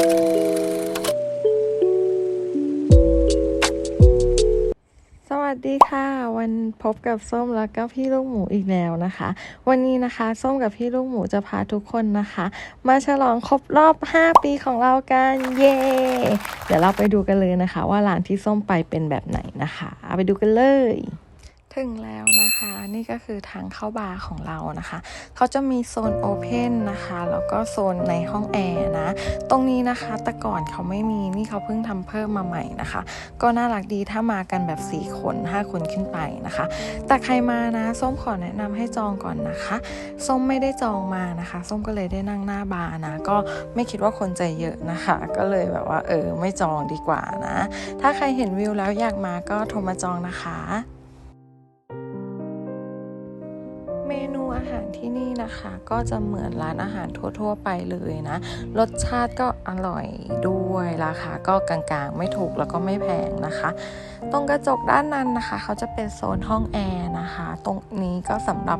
สวัสดีค่ะ วันพบกับส้มแล้วก็พี่ลูกหมูอีกแล้วนะคะ วันนี้นะคะส้มกับพี่ลูกหมูจะพาทุกคนนะคะ มาฉลองครบรอบ 5 ปีของเรากันเย่เดี๋ยวเราไปดูกันเลยนะคะ ว่าร้านที่ส้มไปเป็นแบบไหนนะคะ ไปดูกันเลย ถึงแล้วนะคะนี่ก็คือทางเข้าบาร์ของเรานะคะ เขาจะมีโซนโอเพนนะคะแล้วก็โซนในห้องแอร์นะ ตรงนี้นะคะแต่ก่อนเขาไม่มีนี่เขาเพิ่งทำเพิ่มมาใหม่นะคะ ก็น่ารักดีถ้ามากันแบบ 4 คน 5 คนขึ้นไปนะคะ แต่ใครมานะ ส้มขอแนะนำให้จองก่อนนะคะ ส้มไม่ได้จองมานะคะ ส้มก็เลยได้นั่งหน้าบาร์นะ ก็ไม่คิดว่าคนใจเยอะนะคะ ก็เลยแบบว่าเออไม่จองดีกว่านะ ถ้าใครเห็นวิวแล้วอยากมาก็โทรมาจองนะคะ เมนูอาหารที่นี่นะคะ ก็จะเหมือนร้านอาหารทั่ว ๆ ไปเลยนะ รสชาติก็อร่อยด้วยราคาก็กลางๆ ไม่ถูกแล้วก็ไม่แพงนะคะ ตรงกระจกด้านนั้นนะคะ เขาจะเป็นโซนห้องแอร์นะคะ ตรงนี้ก็สำหรับ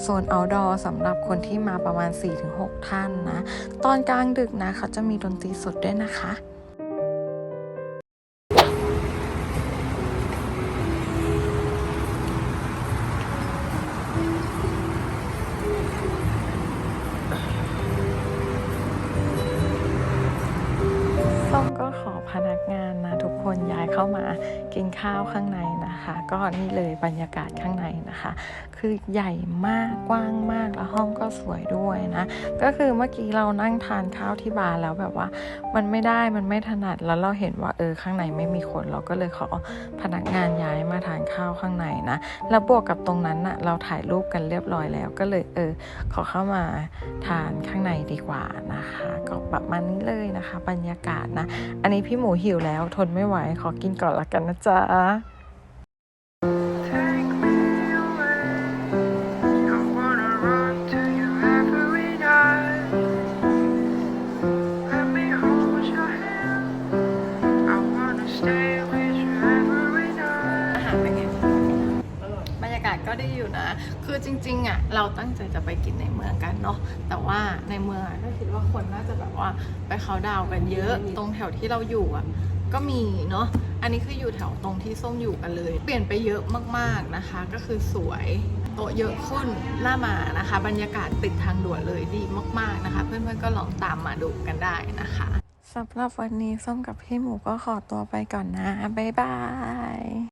โซน outdoor สำหรับคนที่มาประมาณ 4-6 ท่านนะ ตอนกลางดึกนะเขาจะมีดนตรีสดด้วยนะคะ งานนะทุกคนย้ายเข้ามากินข้าวข้างในนะคะ ก็นี่เลยบรรยากาศข้างในนะคะ คือใหญ่มากกว้างมากแล้วห้องก็สวยด้วยนะก็คือเมื่อกี้เรานั่งทานข้าวที่บาร์แล้วแบบว่า มันไม่ได้มันไม่ถนัดแล้วเราเห็นว่าเออข้างในไม่มีคนเราก็เลยขอพนักงานย้ายมาทานข้าวข้างในนะแล้วบวกกับตรงนั้นน่ะเราถ่ายรูปกันเรียบร้อยแล้วก็เลยเออ ขอเข้ามาทานข้างในดีกว่านะคะ ก็ประมาณนี้เลยนะคะ บรรยากาศนะ อันนี้พี่หมูหิวแล้วทนไม่ไหวขอกินก่อนละกันนะจ๊ะ กาศก็ดีอยู่นะ คือจริงๆอะเราตั้งใจจะไปกินในเมืองกันเนาะแต่ว่าในเมืองอะก็คิดว่าคนน่าจะแบบว่าไปเขาน์ดาวน์กันเยอะตรงแถวที่เราอยู่อะก็มีเนาะ อันนี้คืออยู่แถวตรงที่ส้มอยู่กันเลย เปลี่ยนไปเยอะมากๆนะคะ ก็คือสวยโต๊ะเยอะขึ้นหน้ามานะคะ บรรยากาศติดทางด่วนเลยดีมากๆนะคะ เพื่อนๆก็ลองตามมาดูกันได้นะคะสำหรับวันนี้ส้มกับพี่หมูก็ขอตัวไปก่อนนะ บ๊ายบาย